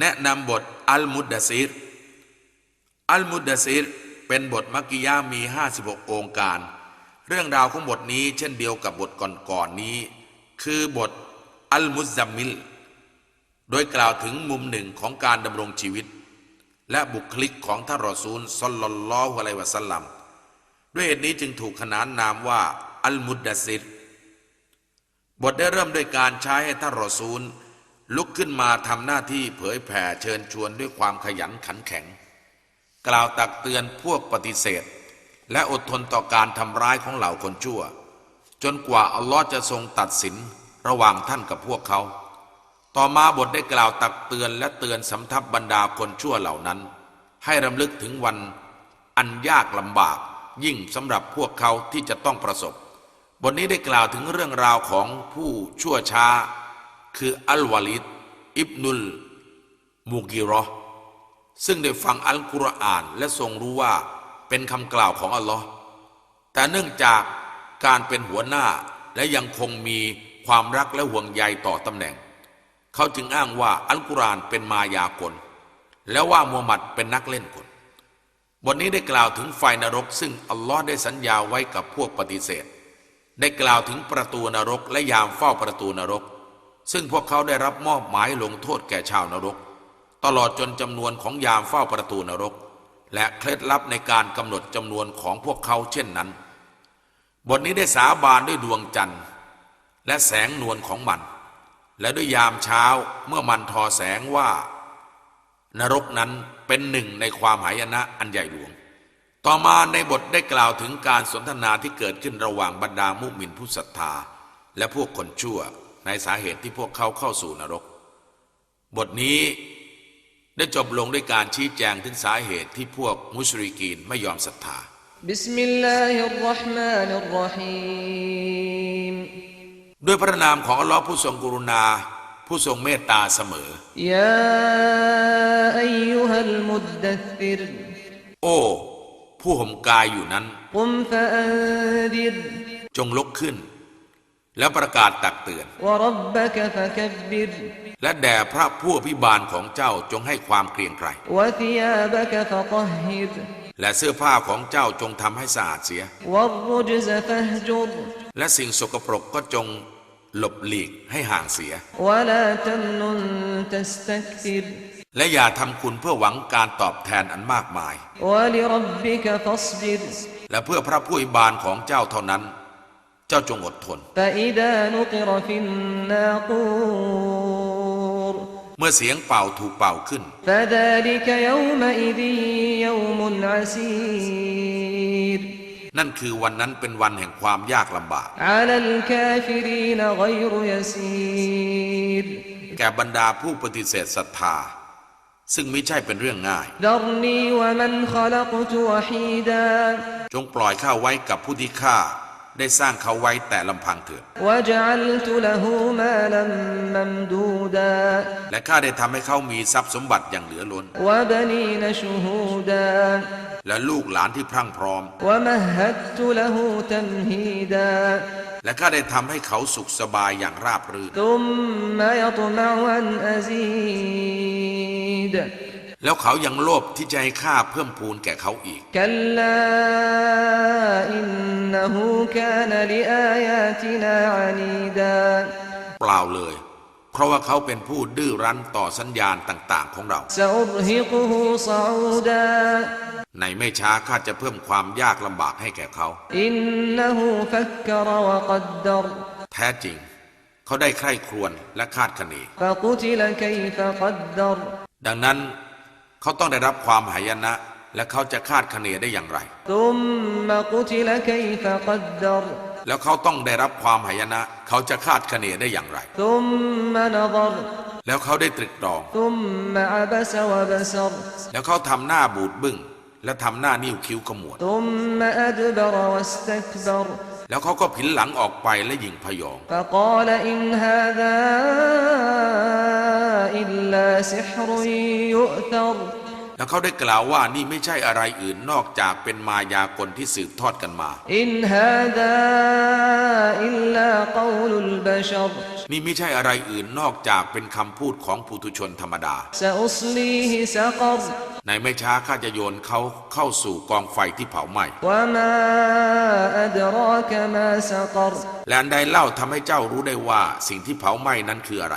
แนะนำบทอัลมุดดซีรอัลมุดดซีรเป็นบทมักกิยามี 56 องค์การ เรื่องราวของบทนี้เช่นเดียวกับบทก่อนๆนนี้ คือบทอัลมุซซัมมิล โดยกล่าวถึงมุมหนึ่งของการดำรงชีวิต และบุคลิกของท่านรอซูลซอลลัลลอฮุอะลัยวะสัลลัมด้วยเหตุนี้จึงถูกขนานนามว่าอัลมุดดซิรบทได้เริ่มด้วยการใช้ให้ท่านรอซูล ลุกขึ้นมาทำหน้าที่เผยแผ่เชิญชวนด้วยความขยันขันแข็ง กล่าวตักเตือนพวกปฏิเสธ และอดทนต่อการทำร้ายของเหล่าคนชั่ว จนกว่าอัลลอฮ์จะทรงตัดสินระหว่างท่านกับพวกเขา ต่อมาบทได้กล่าวตักเตือนและเตือนสำทับบรรดาคนชั่วเหล่านั้น ให้รำลึกถึงวันอันยากลำบากยิ่งสำหรับพวกเขาที่จะต้องประสบ บทนี้ได้กล่าวถึงเรื่องราวของผู้ชั่วช้า คืออัลวาลิดอิบนุลมูกิรอซึ่งได้ฟังอัลกุรอานและทรงรู้ว่าเป็นคำกล่าวของอัลลอฮ์แต่เนื่องจากการเป็นหัวหน้าและยังคงมีความรักและห่วงใยต่อตำแหน่ง เขาจึงอ้างว่าอัลกุรอานเป็นมายากล และว่ามูฮัมหมัดเป็นนักเล่นกลบทนี้ได้กล่าวถึงไฟนรก ซึ่งอัลลอฮ์ได้สัญญาไว้กับพวกปฏิเสธ ได้กล่าวถึงประตูนรกและยามเฝ้าประตูนรก ซึ่งพวกเขาได้รับมอบหมายลงโทษแก่ชาวนรก ตลอดจนจำนวนของยามเฝ้าประตูนรก และเคล็ดลับในการกำหนดจำนวนของพวกเขาเช่นนั้น บทนี้ได้สาบานด้วยดวงจันทร์ และแสงนวลของมัน และด้วยยามเช้าเมื่อมันทอแสงว่า นรกนั้นเป็นหนึ่งในความหายนะอันใหญ่หลวง ต่อมาในบทได้กล่าวถึงการสนทนาที่เกิดขึ้นระหว่างบรรดามุมินผู้ศรัทธาและพวกคนชั่ว ในสาเหตุที่พวกเขาเข้าสู่นรก บทนี้ได้จบลงด้วยการชี้แจงถึงสาเหตุที่พวกมุชริกีนไม่ยอมศรัทธาบิสมิลลาฮิรรห์มานิรรหีมด้วยพระนามของอัลลอฮ์ผู้ทรงกรุณา ผู้ทรงเมตตาเสมอ ยาอยฮัลมุดดัฟิร โอ้ ผู้ห่มกายอยู่นั้นจงลุกขึ้น และประกาศตักเตือน และแด่พระผู้พิบาลของเจ้าจงให้ความเกรียงไกรและเสื้อผ้าของเจ้าจงทำให้สะอาดเสีย และสิ่งสกปรกก็จงหลบหลีกให้ห่างเสีย และอย่าทำคุณเพื่อหวังการตอบแทนอันมากมาย และเพื่อพระผู้อิบาลของเจ้าเท่านั้น จ้าจงอดทน เมื่อเสียงเป่าถูกเป่าขึ้น นั่นคือวันนั้นเป็นวันแห่งความยากลำบาก แก่บรรดาผู้ปฏิเสธศรัทธา ซึ่งไม่ใช่เป็นเรื่องง่าย จงปล่อยข้าไว้กับผู้ที่ข้า ได้สร้างเขาไว้แต่ลำพังเถิดและข้าได้ทำให้เขามีทรัพย์สมบัติอย่างเหลือล้น และลูกหลานที่พรั่งพร้อม และข้าได้ทำให้เขาสุขสบายอย่างราบรื่น แล้วเขายังโลภที่จะให้ข้าเพิ่มพูนแก่เขาอีกกัลลาอินนหูกานลิอายาตินาอานีดาเปล่าเลย เพราะว่าเขาเป็นผู้ดื้อรั้นต่อสัญญาณต่างๆของเราในไม่ช้าข้าจะเพิ่มความยากลำบากให้แก่เขาอินนหูฟักกรวกัดดรแท้จริง เขาได้ใคร่ครวญและคาดคะเนดังนั้น เขาต้องได้รับความหายนะ และเขาจะคาดคะเนได้อย่างไร แล้วเขาต้องได้รับความหายนะ เขาจะคาดคะเนได้อย่างไร แล้วเขาได้ตรึกตรอง แล้วเขาทำหน้าบูดบึ้งและทำหน้านิ้วคิ้วขมวด แล้วเขาก็ผินหลังออกไปและยิงพยองแล้วเขาได้กล่าวว่านี่ไม่ใช่อะไรอื่นนอกจากเป็นมายากลที่สืบทอดกันมาอินฮาดาอิลลา นี่ไม่ใช่อะไรอื่นนอกจากเป็นคำพูดของผู้ทุชนธรรมดา ในไม่ช้าข้าจะโยนเขาเข้าสู่กองไฟที่เผาไหม้และอันใดเล่าทำให้เจ้ารู้ได้ว่าสิ่งที่เผาไหม้นั้นคืออะไร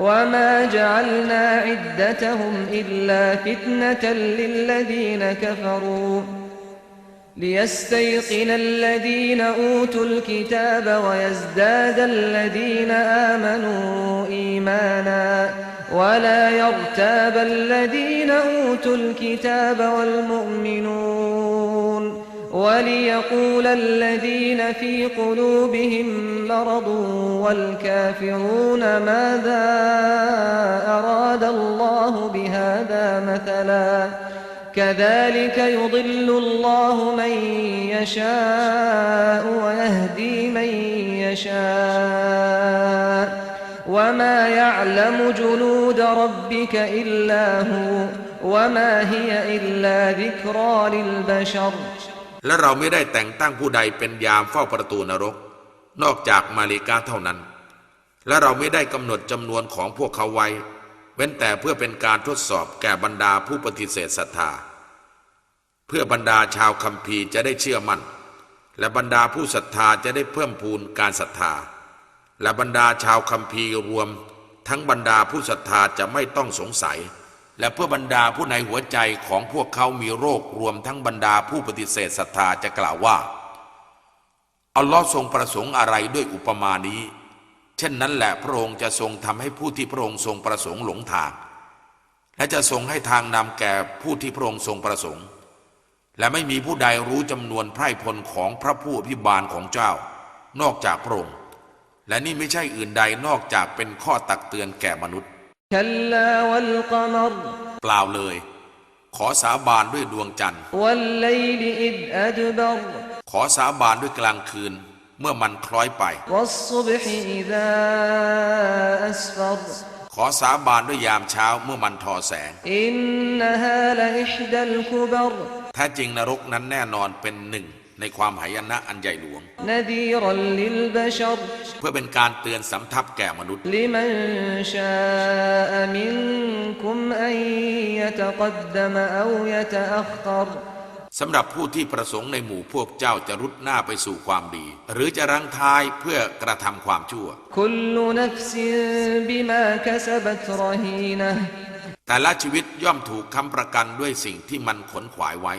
وما جعلنا عدتهم إلا فتنة للذين كفروا ليستيقن الذين أوتوا الكتاب ويزداد الذين آمنوا إيمانا ولا يرتاب الذين أوتوا الكتاب والمؤمنون وليقول الذين في قلوبهم مرض والكافرون ماذا كذلك يضل الله من يشاء ويهدي من يشاء وما يعلم جنود ربك إلا هو وما هي إلا ذكرى للبشر และเราไม่ได้แต่งตั้งผู้ใดเป็นยามเฝ้าประตูนรก นอกจากมาเลกาเท่านั้น และเราไม่ได้กำหนดจำนวนของพวกเขาไว้ เว้นแต่เพื่อเป็นการทดสอบแก่บรรดาผู้ปฏิเสธศรัทธา เพื่อบรรดาชาวคัมภีร์จะได้เชื่อมั่น และบรรดาผู้ศรัทธาจะได้เพิ่มพูนการศรัทธา และบรรดาชาวคัมภีร์รวม ทั้งบรรดาผู้ศรัทธาจะไม่ต้องสงสัย และเพื่อบรรดาผู้ในหัวใจของพวกเขามีโรครวมทั้งบรรดาผู้ปฏิเสธศรัทธาจะกล่าวว่าอัลลอฮ์ทรงประสงค์อะไรด้วยอุปมานี้ เช่นนั้นแหละพระองค์จะทรงทำให้ผู้ที่พระองค์ทรงประสงค์หลงทาง และจะทรงให้ทางนำแก่ผู้ที่พระองค์ทรงประสงค์ และไม่มีผู้ใดรู้จำนวนไพร่พลของพระผู้อภิบาลของเจ้า นอกจากพระองค์ และนี่ไม่ใช่อื่นใดนอกจากเป็นข้อตักเตือนแก่มนุษย์เปล่าเลย ขอสาบานด้วยดวงจันทร์ขอสาบานด้วยกลางคืน เมื่อมันคล้อยไป ขอสาบานด้วยยามเช้าเมื่อมันทอแสง ถ้าจริงนรกนั้นแน่นอนเป็นหนึ่งในความหายนะอันใหญ่หลวง เพื่อเป็นการเตือนสำทับแก่มนุษย์ สำหรับผู้ที่ประสงค์ในหมู่พวกเจ้าจะรุดหน้าไปสู่ความดี หรือจะรังท้ายเพื่อกระทำความชั่ว แต่ละชีวิตย่อมถูกคำประกันด้วยสิ่งที่มันขนขวายไว้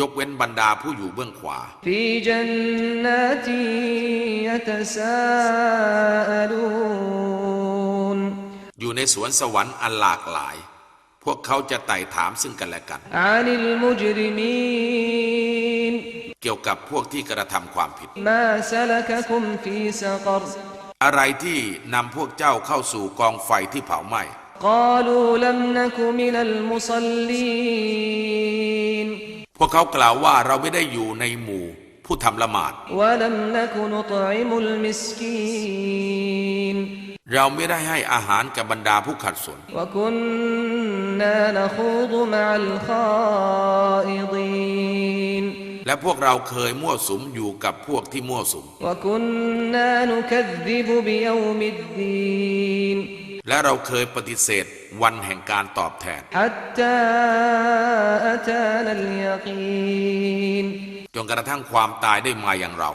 ยกเว้นบรรดาผู้อยู่เบื้องขวาฟี อยู่ในสวนสวรรค์อันหลากหลาย พวกเขาจะไต่ถามซึ่งกันและกัน เกี่ยวกับพวกที่กระทำความผิด อะไรที่นำพวกเจ้าเข้าสู่กองไฟที่เผาไหม้พวกเขากล่าวว่าเราไม่ได้อยู่ในหมู่ผู้ทำละหมาด เราไม่ได้ให้อาหารกับบรรดาผู้ขัดสน และพวกเราเคยมั่วสุมอยู่กับพวกที่มั่วสุม และเราเคยปฏิเสธวันแห่งการตอบแทน จนกระทั่งความตายได้มาอย่างเรา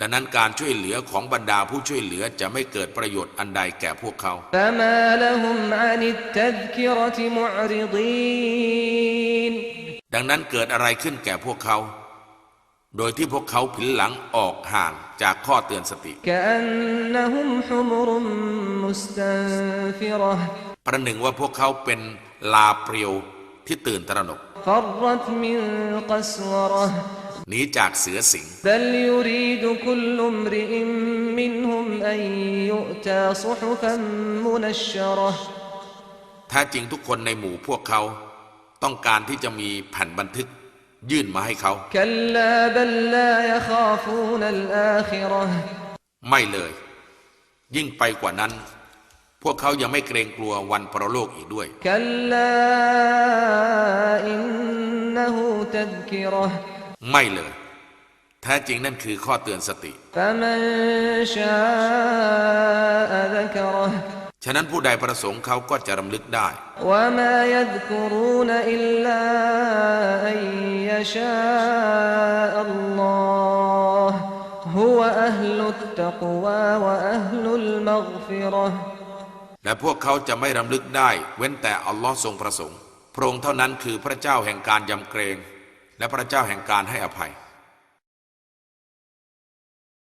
ดังนั้นการช่วยเหลือของบรรดาผู้ช่วยเหลือจะไม่เกิดประโยชน์อันใดแก่พวกเขา ดังนั้นเกิดอะไรขึ้นแก่พวกเขาโดยที่พวกเขาผินหลังออกห่างจากข้อเตือนสติ ประหนึ่งว่าพวกเขาเป็นลาเปรียวที่ตื่นตระหนกหนีจากเสือสิงแท้จริงทุกคนในหมู่พวกเขา ต้องการที่จะมีแผ่นบันทึก ยื่นมาให้เขา ไม่เลย ยิ่งไปกว่านั้น พวกเขายังไม่เกรงกลัววันปรโลกอีกด้วยไม่เลย แท้จริงนั่นคือข้อเตือนสติ ฉะนั้นผู้ใดประสงค์เขาก็จะรำลึกได้ฮุวะอัลลุตตะกวาวะอัลลุลมัฆฟิเราะ และพวกเขาจะไม่รำลึกได้ เว้นแต่อัลลอฮ์ทรงประสงค์ พระองค์เท่านั้นคือพระเจ้าแห่งการยำเกรง และพระเจ้าแห่งการให้อภัย